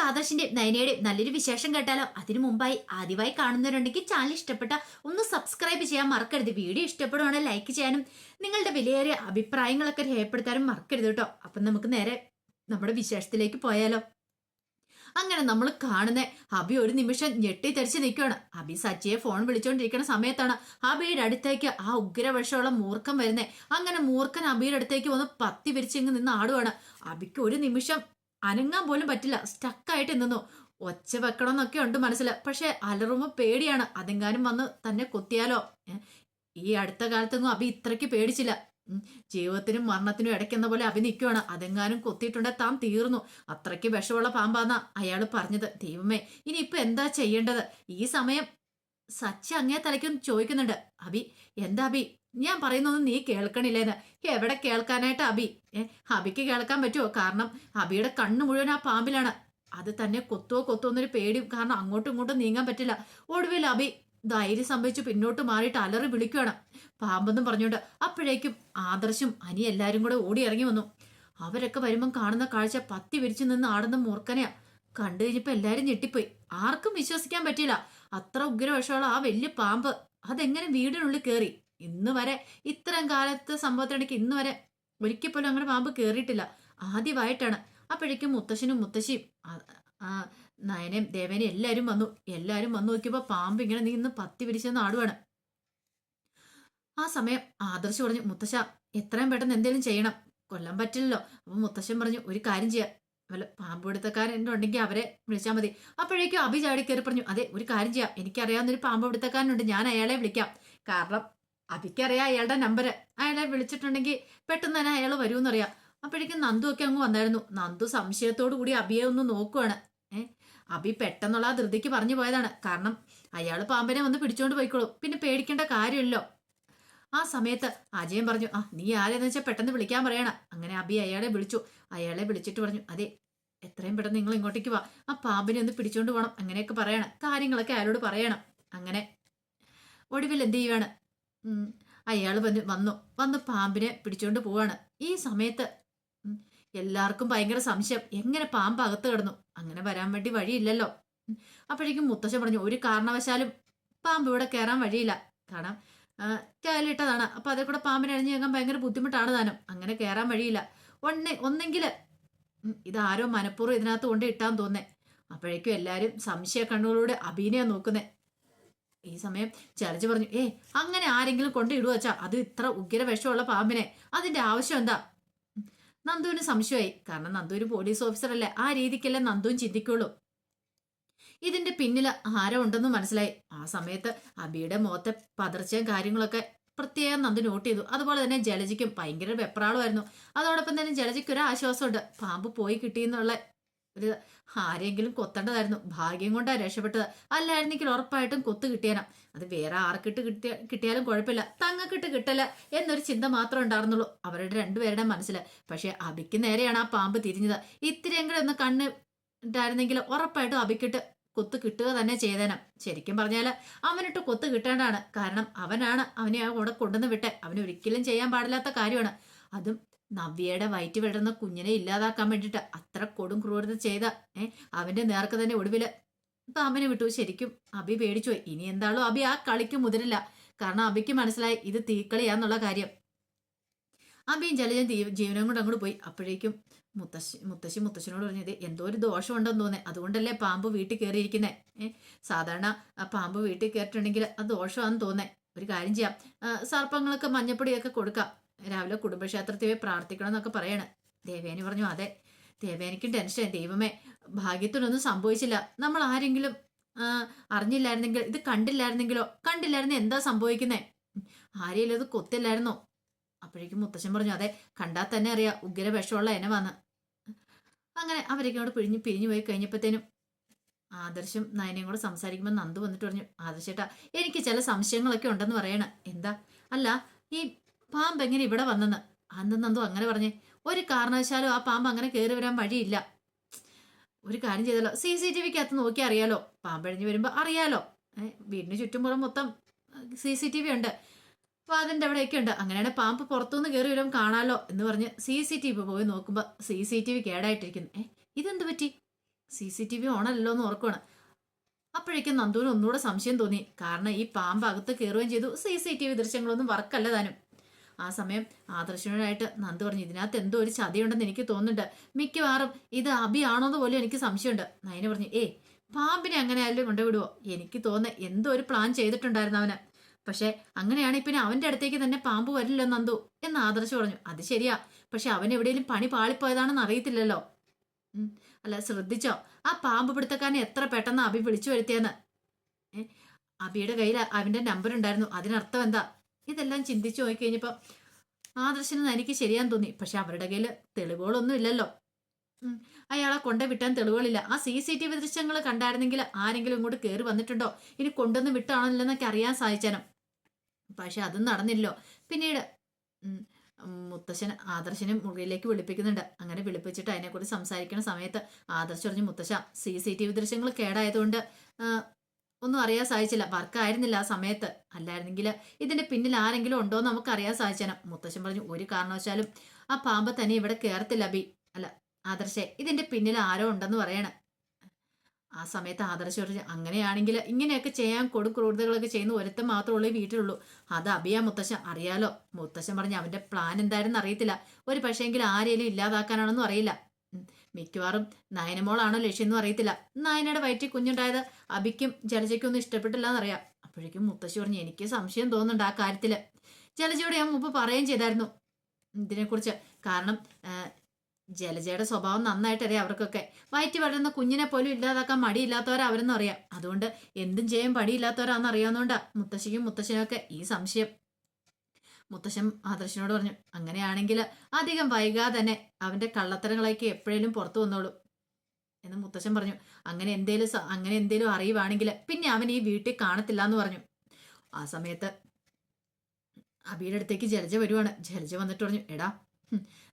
നമുക്ക് ആദർശിന്റെയും നയനയുടെയും നല്ലൊരു വിശേഷം കേട്ടാലോ? അതിനു മുമ്പായി ആദ്യമായി കാണുന്നവരുണ്ടെങ്കിൽ ചാനൽ ഇഷ്ടപ്പെട്ട ഒന്ന് സബ്സ്ക്രൈബ് ചെയ്യാൻ മറക്കരുത്. വീഡിയോ ഇഷ്ടപ്പെടുവാണെങ്കിൽ ലൈക്ക് ചെയ്യാനും നിങ്ങളുടെ വിലയേറിയ അഭിപ്രായങ്ങളൊക്കെ രേഖപ്പെടുത്താനും മറക്കരുത് കേട്ടോ. അപ്പം നമുക്ക് നേരെ നമ്മുടെ വിശേഷത്തിലേക്ക് പോയാലോ? അങ്ങനെ നമ്മൾ കാണുന്ന അബി ഒരു നിമിഷം ഞെട്ടിത്തെറിച്ച് നിൽക്കുകയാണ്. അബി സച്ചിയെ ഫോൺ വിളിച്ചുകൊണ്ടിരിക്കുന്ന സമയത്താണ് അബിയുടെ അടുത്തേക്ക് ആ ഉഗ്രവശമുള്ള മൂർഖം വരുന്നേ. അങ്ങനെ മൂർഖൻ അബിയുടെ അടുത്തേക്ക് വന്ന് പത്തി വിരിച്ചിങ്ങ് നിന്ന് ആടുവാണ്. അബിക്ക് ഒരു നിമിഷം അനങ്ങാൻ പോലും പറ്റില്ല. സ്റ്റക്കായിട്ട് നിന്നു. ഒച്ച വെക്കണമെന്നൊക്കെ ഉണ്ട് മനസ്സിൽ പക്ഷെ അലറുമ്പോൾ പേടിയാണ്. അതെങ്ങാനും വന്ന് തന്നെ കൊത്തിയാലോ? ഈ അടുത്ത കാലത്തൊന്നും അഭി ഇത്രയ്ക്ക് പേടിച്ചില്ല. ജീവിതത്തിനും മരണത്തിനും ഇടയ്ക്കെന്ന പോലെ അഭി നിൽക്കുവാണ് അതെങ്ങാനും കൊത്തിയിട്ടുണ്ടെ താൻ തീർന്നു. അത്രയ്ക്ക് വിഷമുള്ള പാമ്പാന്നാ അയാൾ പറഞ്ഞത്. ദൈവമേ ഇനി ഇപ്പൊ എന്താ ചെയ്യേണ്ടത്? ഈ സമയം സച്ചി അങ്ങേ തലയ്ക്കും ചോദിക്കുന്നുണ്ട്. അഭി എന്താ അബി ഞാൻ പറയുന്നൊന്നും നീ കേൾക്കണില്ലേന്ന്. എവിടെ കേൾക്കാനായിട്ട് അബി? ഏ അബിക്ക് കേൾക്കാൻ പറ്റുമോ കാരണം അബിയുടെ കണ്ണ് മുഴുവൻ ആ പാമ്പിലാണ്. അത് തന്നെ കൊത്തുവോ കൊത്തുവോ എന്നൊരു പേടി. കാരണം അങ്ങോട്ടും ഇങ്ങോട്ടും നീങ്ങാൻ പറ്റില്ല. ഒടുവിൽ അബി ധൈര്യം സംഭവിച്ച് പിന്നോട്ട് മാറിയിട്ട് അലറി വിളിക്കുകയാണ് പാമ്പെന്നും പറഞ്ഞുകൊണ്ട് അപ്പോഴേക്കും ആദർശും അനി എല്ലാവരും കൂടെ ഓടി ഇറങ്ങി വന്നു. അവരൊക്കെ വരുമ്പം കാണുന്ന കാഴ്ച പത്തി വിരിച്ചു നിന്ന് ആടുന്ന മൂർക്കനെയാ കണ്ടു കഴിഞ്ഞപ്പോൾ എല്ലാരും ഞെട്ടിപ്പോയി. ആർക്കും വിശ്വസിക്കാൻ പറ്റിയില്ല. അത്ര ഉഗ്രവശമുള്ള ആ വലിയ പാമ്പ്. അതെങ്ങനെ വീടിനുള്ളിൽ കയറി ഇന്ന് വരെ ഇത്തരം കാലത്തെ സംഭവത്തിനിടയ്ക്ക് ഇന്ന് വരെ ഒരിക്കൽ പോലും അങ്ങനെ പാമ്പ് കയറിയിട്ടില്ല ആദ്യമായിട്ടാണ്. അപ്പോഴേക്കും മുത്തശ്ശനും മുത്തശ്ശിയും നയനയും ദേവനയും എല്ലാവരും വന്നു. എല്ലാവരും വന്നു നോക്കിയപ്പോൾ പാമ്പ് ഇങ്ങനെ നീ ഇന്ന് പത്തി വിരിച്ചെന്ന് ആടുവാണ് ആ സമയം ആദർശ് പറഞ്ഞു മുത്തശ്ശ എത്രയും പെട്ടെന്ന് എന്തെങ്കിലും ചെയ്യണം. കൊല്ലാൻ പറ്റില്ലല്ലോ. അപ്പൊ മുത്തശ്ശൻ പറഞ്ഞു ഒരു കാര്യം ചെയ്യാം. വല്ല പാമ്പ് പിടുത്തക്കാരൻ ഉണ്ടെങ്കിൽ അവരെ വിളിച്ചാൽ മതി. അപ്പോഴേക്കും അഭി ചാടി കയറി പറഞ്ഞു അതെ ഒരു കാര്യം ചെയ്യാം. എനിക്കറിയാവുന്ന ഒരു പാമ്പ് പിടുത്തക്കാരനുണ്ട്. ഞാൻ അയാളെ വിളിക്കാം. കാരണം അഭിക്കറിയാം അയാളുടെ നമ്പർ അയാളെ വിളിച്ചിട്ടുണ്ടെങ്കിൽ പെട്ടെന്ന് തന്നെ അയാൾ വരുമെന്നറിയാം. അപ്പോഴേക്കും നന്ദു ഒക്കെ അങ്ങ് വന്നായിരുന്നു. നന്ദു സംശയത്തോടു കൂടി അബിയെ ഒന്ന് നോക്കുവാണ്. ഏ അഭി പെട്ടെന്നുള്ള ആ ധൃതിക്ക് പറഞ്ഞു പോയതാണ്. കാരണം അയാൾ പാമ്പനെ വന്ന് പിടിച്ചോണ്ട് പോയിക്കോളും. പിന്നെ പേടിക്കേണ്ട കാര്യമില്ലല്ലോ. ആ സമയത്ത് അജയൻ പറഞ്ഞു ആ നീ ആരെന്ന് വെച്ചാൽ പെട്ടെന്ന് വിളിക്കാൻ പറയണം. അങ്ങനെ അബി അയാളെ വിളിച്ചു. അയാളെ വിളിച്ചിട്ട് പറഞ്ഞു അതെ എത്രയും പെട്ടെന്ന് നിങ്ങൾ ഇങ്ങോട്ടേക്ക് വാ. ആ പാമ്പിനെ ഒന്ന് പിടിച്ചോണ്ട് പോകണം അങ്ങനെയൊക്കെ പറയണം. കാര്യങ്ങളൊക്കെ അയാളോട് പറയണം. അങ്ങനെ ഒടുവിൽ എന്ത് ചെയ്യുവാണ്? അയാൾ വന്ന് വന്നു. വന്ന് പാമ്പിനെ പിടിച്ചുകൊണ്ട് പോവാണ്. ഈ സമയത്ത് എല്ലാവർക്കും ഭയങ്കര സംശയം. എങ്ങനെ പാമ്പ് അകത്ത് കിടന്നു? അങ്ങനെ വരാൻ വേണ്ടി വഴിയില്ലല്ലോ. അപ്പോഴേക്കും മുത്തശ്ശൻ പറഞ്ഞു ഒരു കാരണവശാലും പാമ്പ് ഇവിടെ കയറാൻ വഴിയില്ല. കാരണം ചാലിട്ടതാണ് അപ്പൊ അതിൽ കൂടെ പാമ്പിനെ അഴിഞ്ഞു കേൾക്കാൻ ഭയങ്കര ബുദ്ധിമുട്ടാണ് താനും. അങ്ങനെ കയറാൻ വഴിയില്ല. ഒന്നെ ഒന്നെങ്കിൽ ഇതാരോ മനഃപൂർവം ഇതിനകത്ത് കൊണ്ട് ഇട്ടാൻ തോന്നേ. അപ്പോഴേക്കും എല്ലാവരും സംശയ കണ്ണുകളോടെ അഭിനയം നോക്കുന്നേ. ഈ സമയം ചലച്ച് പറഞ്ഞു ഏ അങ്ങനെ ആരെങ്കിലും കൊണ്ട് ഇടുക വെച്ചാ അത് ഇത്ര ഉഗ്ര വിഷമുള്ള പാമ്പിനെ. അതിന്റെ ആവശ്യം എന്താ? നന്ദുവിന് സംശയമായി. കാരണം നന്ദു ഒരു പോലീസ് ഓഫീസർ അല്ലേ ആ രീതിക്കല്ലേ നന്ദുവും ചിന്തിക്കുള്ളൂ. ഇതിന്റെ പിന്നിൽ ആരോ ഉണ്ടെന്ന് മനസ്സിലായി. ആ സമയത്ത് അബിയുടെ മുഖത്തെ പതർച്ചയും കാര്യങ്ങളൊക്കെ പ്രത്യേകം നന്ദു നോട്ട് ചെയ്തു. അതുപോലെ തന്നെ ജലജിക്കും ഭയങ്കര വെപ്രാളമായിരുന്നു. അതോടൊപ്പം തന്നെ ജലജിക്ക് ഒരു ആശ്വാസമുണ്ട്. പാമ്പ് പോയി കിട്ടിയെന്നുള്ള ആരെങ്കിലും കൊത്തേണ്ടതായിരുന്നു. ഭാഗ്യം കൊണ്ടാ രക്ഷപ്പെട്ടത്. അല്ലായിരുന്നെങ്കിൽ ഉറപ്പായിട്ടും കൊത്തു കിട്ടിയാനാ. അത് വേറെ ആർക്കിട്ട് കിട്ടിയ കിട്ടിയാലും കുഴപ്പമില്ല. തങ്ങക്കിട്ട് കിട്ടല എന്നൊരു ചിന്ത മാത്രം ഉണ്ടായിരുന്നുള്ളൂ അവരുടെ രണ്ടുപേരുടെ മനസ്സിൽ പക്ഷെ അബിക്ക് നേരെയാണ് ആ പാമ്പ് തിരിഞ്ഞത്. ഇത്തിരിയെങ്കിലും ഒന്ന് കണ്ണ് ഉണ്ടായിരുന്നെങ്കിൽ ഉറപ്പായിട്ടും അബിക്കിട്ട് കൊത്തു കിട്ടുക തന്നെ ചെയ്തേനം. ശരിക്കും പറഞ്ഞാൽ അവനിട്ട് കൊത്തു കിട്ടേണ്ടാണ് കാരണം അവനാണ് അവനെ ആ കൂടെ കൊണ്ടുവന്ന് വിട്ടെ. അവന് ഒരിക്കലും ചെയ്യാൻ പാടില്ലാത്ത കാര്യമാണ്. അതും നവ്യയുടെ വയറ്റ് വിടുന്ന കുഞ്ഞിനെ ഇല്ലാതാക്കാൻ വേണ്ടിയിട്ട്. അത്ര കൊടും ക്രൂരത ചെയ്ത ഏ അവന്റെ നേർക്ക് തന്നെ ഒടുവിൽ. അമ്മനെ വിട്ടു. ശരിക്കും അബി പേടിച്ചു ഇനി എന്താണോ അബി ആ കളിക്ക് മുതിരില്ല. കാരണം അബിക്ക് മനസ്സിലായി ഇത് തീക്കളിയാന്നുള്ള കാര്യം. അബിയും ജലജൻ ജീവനം കൊണ്ട് അങ്ങോട്ട് പോയി. അപ്പോഴേക്കും മുത്തശ്ശി മുത്തശ്ശി മുത്തശ്ശനോട് പറഞ്ഞത് എന്തോ ഒരു ദോഷമുണ്ടെന്ന് തോന്നേ അതുകൊണ്ടല്ലേ പാമ്പ് വീട്ടിൽ കയറിയിരിക്കുന്നേ ഏഹ് സാധാരണ പാമ്പ് വീട്ടിൽ കയറിയിട്ടുണ്ടെങ്കിൽ അത് ദോഷമാണെന്ന് തോന്നേ ഒരു കാര്യം ചെയ്യാം. സർപ്പങ്ങൾക്ക് മഞ്ഞപ്പൊടിയൊക്കെ കൊടുക്കാം. രാവിലെ കുടുംബക്ഷേത്രത്തിൽ പോയി പ്രാർത്ഥിക്കണം എന്നൊക്കെ പറയാണ്. ദേവേനി പറഞ്ഞു അതെ ദേവേനിക്കും ടെൻഷൻ ദൈവമേ ഭാഗ്യത്തിനൊന്നും സംഭവിച്ചില്ല. നമ്മൾ ആരെങ്കിലും അറിഞ്ഞില്ലായിരുന്നെങ്കിൽ ഇത് കണ്ടില്ലായിരുന്നെങ്കിലോ? കണ്ടില്ലായിരുന്നു എന്താ സംഭവിക്കുന്നേ? ആരെയും അത് കൊത്തില്ലായിരുന്നോ? അപ്പോഴേക്കും മുത്തശ്ശൻ പറഞ്ഞു അതെ കണ്ടാൽ തന്നെ അറിയാം. ഉഗ്ര വിഷമുള്ള എനവാന്ന്. അങ്ങനെ അവരൊക്കെ അവിടെ പിഴിഞ്ഞ് പിരിഞ്ഞു പോയി കഴിഞ്ഞപ്പോഴത്തേനും ആദർശം നയനയും കൂടെ സംസാരിക്കുമ്പോൾ നന്ദു വന്നിട്ട് പറഞ്ഞു ആദർശേട്ടാ എനിക്ക് ചില സംശയങ്ങളൊക്കെ ഉണ്ടെന്ന് പറയണ. എന്താ? അല്ല ഈ പാമ്പ് എങ്ങനെ ഇവിടെ വന്നെന്ന്? അന്ന് നന്ദു അങ്ങനെ പറഞ്ഞേ ഒരു കാരണവശാലും ആ പാമ്പ് അങ്ങനെ കയറി വരാൻ വഴിയില്ല. ഒരു കാര്യം ചെയ്തല്ലോ സി സി ടി വിക്കകത്ത് നോക്കി അറിയാലോ? പാമ്പഴിഞ്ഞ് വരുമ്പോൾ അറിയാലോ? വീടിന് ചുറ്റുംപുറം മൊത്തം സി സി ടി വി ഉണ്ട്. അതിന്റെ അവിടെയൊക്കെ ഉണ്ട്. അങ്ങനെയാണ് പാമ്പ് പുറത്തുനിന്ന് കയറി വരും കാണാലോ എന്ന് പറഞ്ഞ് സി സി ടി വി പോയി നോക്കുമ്പോൾ സി സി ടി വി കേടായിട്ടിരിക്കുന്നു. ഏ ഇതെന്ത് പറ്റി? സി സി ടി വി ഓണല്ലോ എന്ന് ഓർക്കുവാണ്. അപ്പോഴേക്കും നന്ദുവിന് ഒന്നുകൂടെ സംശയം തോന്നി. കാരണം ഈ പാമ്പ് അകത്ത് കയറുകയും ചെയ്തു. സി സി ടി വി ദൃശ്യങ്ങളൊന്നും വർക്കല്ല താനും. ആ സമയം ആദർശനായിട്ട് നന്ദു പറഞ്ഞു ഇതിനകത്ത് എന്തോ ഒരു ചതിയുണ്ടെന്ന് എനിക്ക് തോന്നുന്നുണ്ട്. മിക്കവാറും ഇത് അഭിയാണോന്ന് പോലും എനിക്ക് സംശയമുണ്ട്. നയന പറഞ്ഞു ഏ പാമ്പിനെ അങ്ങനെ ആയാലും കൊണ്ടുവിടുവോ? എനിക്ക് തോന്നുന്നു എന്തോ ഒരു പ്ലാൻ ചെയ്തിട്ടുണ്ടായിരുന്നു അവന്. പക്ഷെ അങ്ങനെയാണ് പിന്നെ അവന്റെ അടുത്തേക്ക് തന്നെ പാമ്പ് വരില്ലോ നന്ദു. എന്ന് ആദർശ് പറഞ്ഞു അത് ശരിയാ. പക്ഷെ അവൻ എവിടെയെങ്കിലും പണി പാളിപ്പോയതാണെന്ന് അറിയത്തില്ലല്ലോ. അല്ല ശ്രദ്ധിച്ചോ? ആ പാമ്പ് പിടുത്തക്കാരനെ എത്ര പെട്ടെന്ന് അബി വിളിച്ചു വരുത്തിയെന്ന്? അബിയുടെ കയ്യിൽ അവന്റെ നമ്പർ ഉണ്ടായിരുന്നു. അതിനർത്ഥം എന്താ? ഇതെല്ലാം ചിന്തിച്ചു നോക്കിക്കഴിഞ്ഞപ്പോൾ ആദർശന് എനിക്ക് ശരിയാൻ തോന്നി. പക്ഷെ അവരുടെ കയ്യിൽ തെളിവുകളൊന്നും ഇല്ലല്ലോ. അയാളെ കൊണ്ടു വിട്ടാൻ തെളിവുകളില്ല. ആ സി സി ടി വി ദൃശ്യങ്ങൾ കണ്ടായിരുന്നെങ്കിൽ ആരെങ്കിലും ഇങ്ങോട്ട് കയറി വന്നിട്ടുണ്ടോ? ഇനി കൊണ്ടുവന്ന് വിട്ടാണല്ലെന്നൊക്കെ അറിയാൻ സാധിച്ചേനം. പക്ഷെ അതും നടന്നില്ലോ പിന്നീട് മുത്തശ്ശൻ ആദർശനെ മുറിയിലേക്ക് വിളിപ്പിക്കുന്നുണ്ട്. അങ്ങനെ വിളിപ്പിച്ചിട്ട് അതിനെക്കുറിച്ച് സംസാരിക്കുന്ന സമയത്ത് ആദർശ് പറഞ്ഞു മുത്തശ്ശ സി സി ടി വി ദൃശ്യങ്ങൾ കേടായതുകൊണ്ട് ഒന്നും അറിയാൻ സാധിച്ചില്ല. വർക്കായിരുന്നില്ല ആ സമയത്ത്. അല്ലായിരുന്നെങ്കിൽ ഇതിന്റെ പിന്നിൽ ആരെങ്കിലും ഉണ്ടോ എന്ന് നമുക്ക് അറിയാൻ സാധിച്ചേനെ. മുത്തശ്ശൻ പറഞ്ഞു ഒരു കാരണവശാലും ആ പാമ്പ് തന്നെ ഇവിടെ കയറത്തില്ല ബി അല്ല ആദർശേ ഇതിന്റെ പിന്നിൽ ആരോ ഉണ്ടെന്ന് പറയണം. ആ സമയത്ത് ആദർശ പറഞ്ഞു അങ്ങനെയാണെങ്കിൽ ഇങ്ങനെയൊക്കെ ചെയ്യാൻ കൊടു ക്രൂരതകളൊക്കെ ചെയ്യുന്ന ഒരുത്തം ഉള്ളൂ വീട്ടിലുള്ളൂ. അത് അബിയാ മുത്തശ്ശൻ. അറിയാലോ? മുത്തശ്ശൻ പറഞ്ഞു അവന്റെ പ്ലാൻ എന്തായിരുന്നു അറിയത്തില്ല. ഒരു പക്ഷേങ്കിൽ ആരെയും ഇല്ലാതാക്കാനാണെന്നും അറിയില്ല. മിക്കവാറും നയനമോളാണോ ലക്ഷ്യം അറിയത്തില്ല. നയനയുടെ വയറ്റിൽ കുഞ്ഞുണ്ടായത് അബിക്കും ജലജയ്ക്കും ഒന്നും ഇഷ്ടപ്പെട്ടില്ല എന്നറിയാം അപ്പോഴേക്കും മുത്തശ്ശി പറഞ്ഞു എനിക്ക് സംശയം തോന്നുന്നുണ്ട് ആ കാര്യത്തിൽ. ജലജയോട് ഞാൻ മുമ്പ് പറയുകയും ചെയ്തായിരുന്നു. ഇതിനെക്കുറിച്ച് കാരണം ജലജയുടെ സ്വഭാവം നന്നായിട്ട് അറിയാം അവർക്കൊക്കെ. വയറ്റി വളരുന്ന കുഞ്ഞിനെ പോലും ഇല്ലാതാക്കാൻ മടിയില്ലാത്തവരാ അവരെന്നറിയാം. അതുകൊണ്ട് എന്തും ചെയ്യാൻ പടിയില്ലാത്തവരാന്ന് അറിയാവുന്നതുകൊണ്ടാ മുത്തശ്ശിക്കും മുത്തശ്ശനൊക്കെ ഈ സംശയം. മുത്തശ്ശൻ ആദർശനോട് പറഞ്ഞു അങ്ങനെയാണെങ്കിൽ അധികം വൈകാതെ തന്നെ അവന്റെ കള്ളത്തരങ്ങളൊക്കെ എപ്പോഴേലും പുറത്തു വന്നോളൂ. എന്ന് മുത്തശ്ശൻ പറഞ്ഞു അങ്ങനെ എന്തേലും അങ്ങനെ എന്തേലും അറിയുവാണെങ്കിൽ പിന്നെ അവൻ ഈ വീട്ടിൽ കാണത്തില്ല എന്ന് പറഞ്ഞു. ആ സമയത്ത് അബിയുടെ അടുത്തേക്ക് ജലജ വരുവാണ്. ജലജ വന്നിട്ട് പറഞ്ഞു എടാ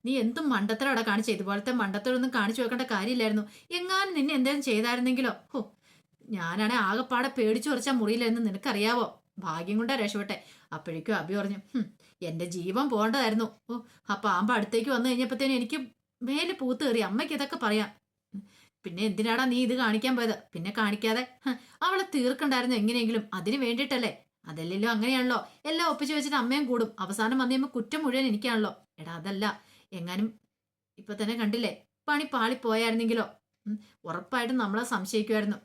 നീ എന്തും മണ്ടത്തരടാ കാണിച്ചു. ഇതുപോലത്തെ മണ്ടത്തരൊന്നും കാണിച്ചു വെക്കേണ്ട കാര്യമില്ലായിരുന്നു. എങ്ങാനും നിന്നെ എന്തെങ്കിലും ചെയ്തായിരുന്നെങ്കിലോ? ഹോ ഞാനാണെ ആകെപ്പാടെ പേടിച്ചു കുറച്ചാൽ മുറിയില്ലായിരുന്നു നിനക്കറിയാവോ? ഭാഗ്യം കൊണ്ടാ രക്ഷപ്പെട്ടെ. അപ്പോഴേക്കും അബി പറഞ്ഞു എന്റെ ജീവൻ പോകേണ്ടതായിരുന്നു. ഓ ആ പാമ്പ് അടുത്തേക്ക് വന്നു കഴിഞ്ഞപ്പോഴത്തേനും എനിക്ക് മേലെ പൂത്തേറി അമ്മയ്ക്ക് ഇതൊക്കെ പറയാം. പിന്നെ എന്തിനാടാ നീ ഇത് കാണിക്കാൻ പോയത്? പിന്നെ കാണിക്കാതെ അവളെ തീർക്കണ്ടായിരുന്നു എങ്ങനെയെങ്കിലും. അതിന് വേണ്ടിയിട്ടല്ലേ? അതല്ലല്ലോ അങ്ങനെയാണല്ലോ. എല്ലാം ഒപ്പിച്ചു വെച്ചിട്ട് അമ്മയും കൂടും. അവസാനം വന്നു കഴിയുമ്പോൾ കുറ്റം മുഴുവൻ എനിക്കാണല്ലോ. എടാ അതല്ല. എങ്ങാനും ഇപ്പൊ തന്നെ കണ്ടില്ലേ? പണി പാളിപ്പോയായിരുന്നെങ്കിലോ? പോയായിരുന്നെങ്കിലോ ഉറപ്പായിട്ടും നമ്മളെ സംശയിക്കുമായിരുന്നു.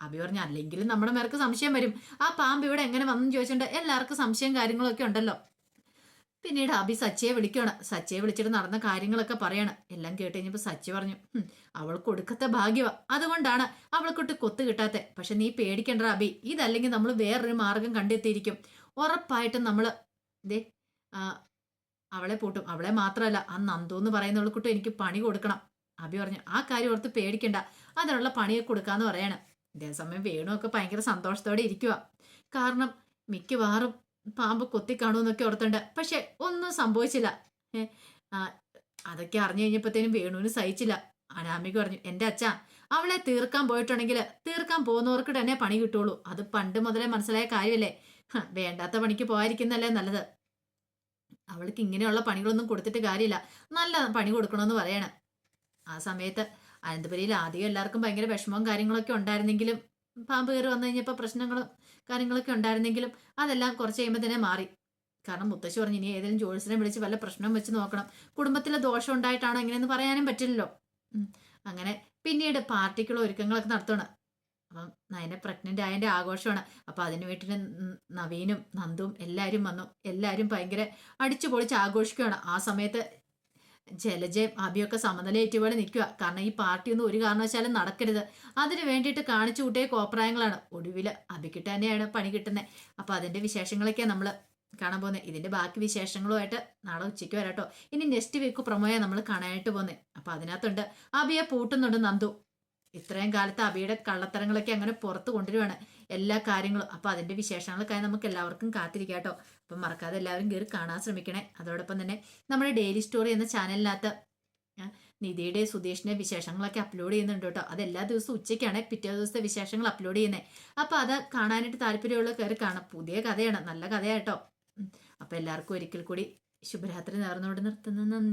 അഭി പറഞ്ഞു അല്ലെങ്കിലും നമ്മുടെ മേർക്ക് സംശയം വരും. ആ പാമ്പ് ഇവിടെ എങ്ങനെ വന്നെന്ന് ചോദിച്ചിട്ടുണ്ട് എല്ലാവർക്കും സംശയം കാര്യങ്ങളൊക്കെ ഉണ്ടല്ലോ. പിന്നീട് അഭി സച്ചയെ വിളിക്കുകയാണ് സച്ചയെ വിളിച്ചിട്ട് നടന്ന കാര്യങ്ങളൊക്കെ പറയാണ്. എല്ലാം കേട്ട് കഴിഞ്ഞപ്പോൾ സച്ചി പറഞ്ഞു "ഹും, അവൾക്ക് ഒടുക്കത്തെ ഭാഗ്യവാ. അതുകൊണ്ടാണ് അവൾക്കൊട്ട് കൊത്തു കിട്ടാത്തെ. പക്ഷെ നീ പേടിക്കണ്ട അഭി. ഇതല്ലെങ്കിൽ നമ്മൾ വേറൊരു മാർഗം കണ്ടെത്തിയിരിക്കും. ഉറപ്പായിട്ടും നമ്മൾ ദേ അവളെ പൂട്ടും. അവളെ മാത്രമല്ല ആ നന്ദു എന്ന് പറയുന്നവൾക്കൊട്ട് എനിക്ക് പണി കൊടുക്കണം. അഭി പറഞ്ഞു ആ കാര്യം ഓർത്ത് പേടിക്കണ്ട. അതിനുള്ള പണിയൊക്കെ കൊടുക്കാന്ന് പറയാണ്. ഇതേസമയം വേണുവൊക്കെ ഭയങ്കര സന്തോഷത്തോടെ ഇരിക്കുക കാരണം മിക്കവാറും പാമ്പ് കൊത്തി കാണുമെന്നൊക്കെ ഓർത്തുണ്ട് പക്ഷെ ഒന്നും സംഭവിച്ചില്ല. അതൊക്കെ അറിഞ്ഞു കഴിഞ്ഞപ്പോഴത്തേനും വേണുവിന് സഹിച്ചില്ല. അനാമിക പറഞ്ഞു എന്റെ അച്ഛ അവളെ തീർക്കാൻ പോയിട്ടുണ്ടെങ്കിൽ തീർക്കാൻ പോകുന്നവർക്ക് തന്നെ പണി കിട്ടുള്ളൂ. അത് പണ്ട് മുതലേ മനസ്സിലായ കാര്യമല്ലേ? വേണ്ടാത്ത പണിക്ക് പോകാതിരിക്കുന്നല്ലേ നല്ലത്? അവൾക്ക് ഇങ്ങനെയുള്ള പണികളൊന്നും കൊടുത്തിട്ട് കാര്യമില്ല. നല്ല പണി കൊടുക്കണമെന്ന് പറയണം. ആ സമയത്ത് അനന്തപുരിയിൽ ആദ്യം എല്ലാവർക്കും ഭയങ്കര വിഷമവും കാര്യങ്ങളൊക്കെ ഉണ്ടായിരുന്നെങ്കിലും പാമ്പ് കയറി വന്നു കഴിഞ്ഞപ്പോൾ പ്രശ്നങ്ങളും കാര്യങ്ങളൊക്കെ ഉണ്ടായിരുന്നെങ്കിലും അതെല്ലാം കുറച്ച് കഴിയുമ്പോൾ തന്നെ മാറി. കാരണം മുത്തശ്ശി പറഞ്ഞു ഇനി ഏതെങ്കിലും ജോലിസിനെ വിളിച്ച് വല്ല പ്രശ്നം വെച്ച് നോക്കണം. കുടുംബത്തിലെ ദോഷം ഉണ്ടായിട്ടാണോ എങ്ങനെയെന്ന് പറയാനും പറ്റില്ലല്ലോ. അങ്ങനെ പിന്നീട് പാർട്ടിക്കുള്ള ഒരുക്കങ്ങളൊക്കെ നടത്തണം അപ്പം നയനെ പ്രഗ്നന്റ് ആയതിന്റെ ആഘോഷമാണ്. അപ്പം അതിന് വീട്ടിൽ നവീനും നന്ദും എല്ലാവരും വന്നു. എല്ലാവരും ഭയങ്കര അടിച്ചു പൊളിച്ച് ആഘോഷിക്കുകയാണ് ആ സമയത്ത് ജലജയും അഭിയൊക്കെ സമനില ഏറ്റുപോലെ നിൽക്കുക. കാരണം ഈ പാർട്ടി ഒന്നും ഒരു കാരണവശാലും നടക്കരുത്. അതിന് വേണ്ടിയിട്ട് കാണിച്ചു കൂട്ടിയ കോപ്രായങ്ങളാണ്. ഒടുവിൽ അഭിക്കിട്ട് തന്നെയാണ് പണി കിട്ടുന്നത് അപ്പൊ അതിന്റെ വിശേഷങ്ങളൊക്കെയാണ് നമ്മൾ കാണാൻ പോകുന്നത് ഇതിന്റെ ബാക്കി വിശേഷങ്ങളുമായിട്ട് നാളെ ഉച്ചയ്ക്ക് വരാട്ടോ ഇനി നെക്സ്റ്റ് വീക്ക് പ്രൊമോയാണ് നമ്മൾ കാണാനായിട്ട് പോകുന്നത് അപ്പൊ അതിനകത്തുണ്ട്. അഭിയെ പൂട്ടുന്നുണ്ട് നന്ദു. ഇത്രയും കാലത്ത് അഭിയുടെ കള്ളത്തരങ്ങളൊക്കെ അങ്ങനെ പുറത്ത് കൊണ്ടുവരുവാണ് എല്ലാ കാര്യങ്ങളും. അപ്പൊ അതിന്റെ വിശേഷങ്ങൾക്കായി നമുക്ക് എല്ലാവർക്കും കാത്തിരിക്കാം കേട്ടോ. അപ്പം മറക്കാതെ എല്ലാവരും കയറി കാണാൻ ശ്രമിക്കണേ. അതോടൊപ്പം തന്നെ നമ്മുടെ ഡെയിലി സ്റ്റോറി എന്ന ചാനലിനകത്ത് നിധിയുടെ സുധീഷിന്റെ വിശേഷങ്ങളൊക്കെ അപ്ലോഡ് ചെയ്യുന്നുണ്ട് കേട്ടോ. അത് എല്ലാ ദിവസവും ഉച്ചയ്ക്കാണ് പിറ്റേ ദിവസത്തെ വിശേഷങ്ങൾ അപ്ലോഡ് ചെയ്യുന്നത് അപ്പോൾ അത് കാണാനായിട്ട് താല്പര്യമുള്ള കയറി കാണാം. പുതിയ കഥയാണ് നല്ല കഥയാട്ടോ അപ്പോൾ അപ്പൊ എല്ലാവർക്കും ഒരിക്കൽ കൂടി ശുഭരാത്രി നേർന്നുകൊണ്ട് നിർത്തുന്നു. നന്ദി.